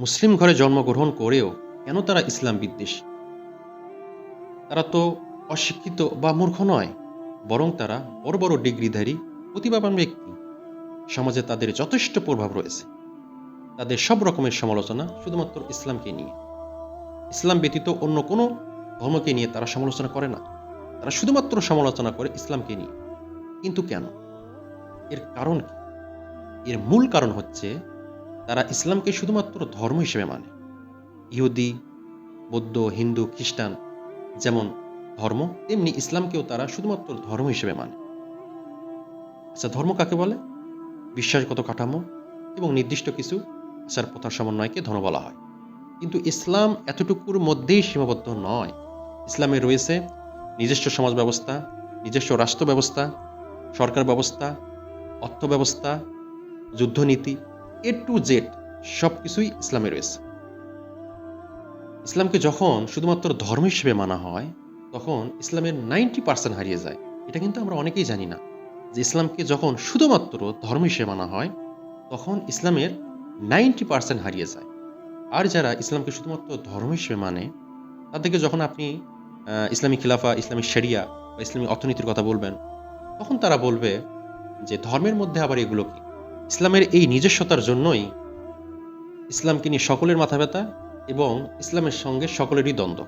মুসলিম ঘরে জন্মগ্রহণ করেও কেন তারা ইসলাম বিদ্বেষী? তারা তো অশিক্ষিত বা মূর্খ নয়, বরং তারা বড় বড় ডিগ্রিধারী, প্রতিভাবান ব্যক্তি। সমাজে তাদের যথেষ্ট প্রভাব রয়েছে। তাদের সব রকমের সমালোচনা শুধুমাত্র ইসলামকে নিয়ে। ইসলাম ব্যতীত অন্য কোনো ধর্মকে নিয়ে তারা সমালোচনা করে না। তারা শুধুমাত্র সমালোচনা করে ইসলামকে নিয়ে। কিন্তু কেন? এর কারণ কি? এর মূল কারণ হচ্ছে তারা ইসলামকে শুধুমাত্র ধর্ম হিসেবে মানে। ইহুদি, বৌদ্ধ, হিন্দু, খ্রিস্টান যেমন ধর্ম, তেমনি ইসলামকেও তারা শুধুমাত্র ধর্ম হিসেবে মানে। আচ্ছা ধর্ম কাকে বলে? বিশ্বাসগত কাঠামো এবং নির্দিষ্ট কিছু আচার প্রথার সমন্বয়কে ধর্ম বলা হয়। কিন্তু ইসলাম এতটুকুর মধ্যেই সীমাবদ্ধ নয়। ইসলামে রয়েছে নিজস্ব সমাজ ব্যবস্থা, নিজস্ব রাষ্ট্র ব্যবস্থা, সরকার ব্যবস্থা, অর্থ ব্যবস্থা, যুদ্ধনীতি এ টু জেড সব কিছুই ইসলামে রয়েছে। ইসলামকে যখন শুধুমাত্র ধর্ম হিসেবে মানা হয়, তখন ইসলামের নাইনটি পার্সেন্ট হারিয়ে যায়। এটা কিন্তু আমরা অনেকেই জানি না। যে ইসলামকে যখন শুধুমাত্র ধর্ম হিসেবে মানা হয়, তখন ইসলামের নাইনটি পার্সেন্ট হারিয়ে যায়। আর যারা ইসলামকে শুধুমাত্র ধর্ম হিসেবে মানে তাদেরকে যখন আপনি ইসলামী খিলাফা, ইসলামী শরিয়া বা ইসলামী অর্থনীতির কথা বলবেন, তখন তারা বলবে যে ধর্মের মধ্যে আবার এগুলো কি? ইসলামের এই নিজস্বতার জন্যই ইসলামকে নিয়ে সকলের মাথা ব্যথা এবং ইসলামের সঙ্গে সকলেরই দ্বন্দ্ব।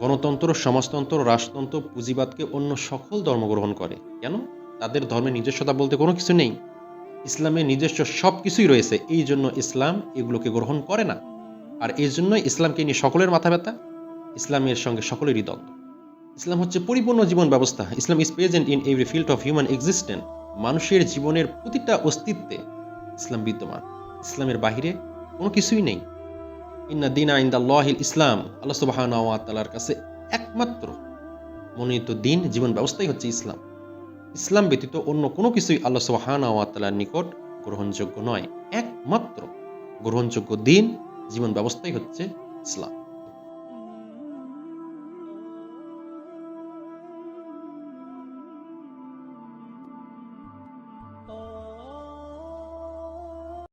গণতন্ত্র, সমাজতন্ত্র, রাষ্ট্রতন্ত্র, পুঁজিবাদকে অন্য সকল ধর্ম গ্রহণ করে। কেন? তাদের ধর্মের নিজস্বতা বলতে কোনো কিছু নেই। ইসলামের নিজস্ব সব কিছুই রয়েছে। এই জন্য ইসলাম এগুলোকে গ্রহণ করে না। আর এই জন্যই ইসলামকে নিয়ে সকলের মাথা ব্যথা, ইসলামের সঙ্গে সকলেরই দ্বন্দ্ব। ইসলাম হচ্ছে পরিপূর্ণ জীবন ব্যবস্থা। Islam is present in every field of human existent মানুষের জীবনের প্রতিটা অস্তিত্বে ইসলাম বিদ্যমান। ইসলামের বাহিরে কোনো কিছুই নেই। ইন্না দিনা ইন্দা লহিল ইসলাম, আল্লাহ সুবাহর কাছে একমাত্র মনোনীত দিন, জীবন ব্যবস্থাই হচ্ছে ইসলাম। ইসলাম ব্যতীত অন্য কোনো কিছুই আল্লাহ সুবাহর নিকট গ্রহণযোগ্য নয়। একমাত্র গ্রহণযোগ্য দিন, জীবন ব্যবস্থাই হচ্ছে ইসলাম।